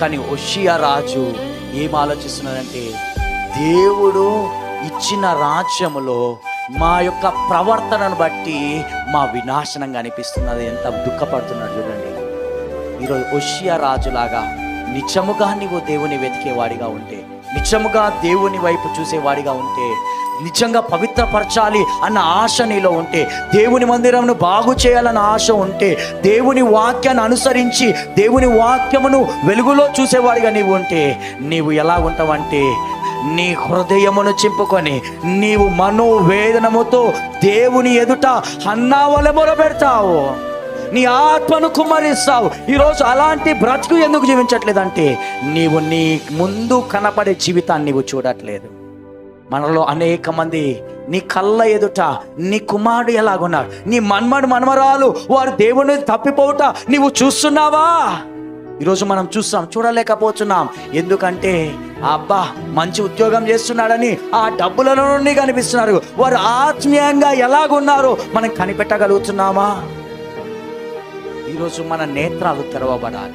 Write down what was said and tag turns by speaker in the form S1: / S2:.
S1: కానీ ఒషియా రాజు ఏం ఆలోచిస్తున్నాడంటే దేవుడు ఇచ్చిన రాజ్యములో మా యొక్క ప్రవర్తనను బట్టి మా వినాశనంగా అనిపిస్తున్నది ఎంత దుఃఖపడుతున్నాడు చూడండి. ఈరోజు ఒషియా రాజులాగా నిజముగా నీవు దేవుని వెతికేవాడిగా ఉంటే నిజముగా దేవుని వైపు చూసేవాడిగా ఉంటే నిజంగా పవిత్రపరచాలి అన్న ఆశ నీలో ఉంటే దేవుని మందిరంను బాగు చేయాలన్న ఆశ ఉంటే దేవుని వాక్యాన్ని అనుసరించి దేవుని వాక్యమును వెలుగులో చూసేవాడిగా నీవు ఉంటే నీవు ఎలా ఉంటావంటే నీ హృదయమును చింపుకొని నీవు మనోవేదనముతో దేవుని ఎదుట అన్నావల మొరపెడతావు. నీ ఆత్మను కుమ్మరిస్తావు. ఈరోజు అలాంటి బ్రతుకు ఎందుకు జీవించట్లేదంటే నీవు నీ ముందు కనపడే జీవితాన్ని నీవు చూడట్లేదు. మనలో అనేక మంది నీ కళ్ళ ఎదుట నీ కుమారుడు ఎలాగున్నారు నీ మన్మడు మనమరాలు వారు దేవుని తప్పిపోవుట నీవు చూస్తున్నావా? ఈరోజు మనం చూస్తాం చూడలేకపోతున్నాం. ఎందుకంటే అబ్బా మంచి ఉద్యోగం చేస్తున్నాడని ఆ డబ్బులలో నుండి కనిపిస్తున్నారు. వారు ఆత్మీయంగా ఎలాగున్నారో మనం కనిపెట్టగలుగుతున్నామా? ఈరోజు మన నేత్రాలు తెరవబడాలి.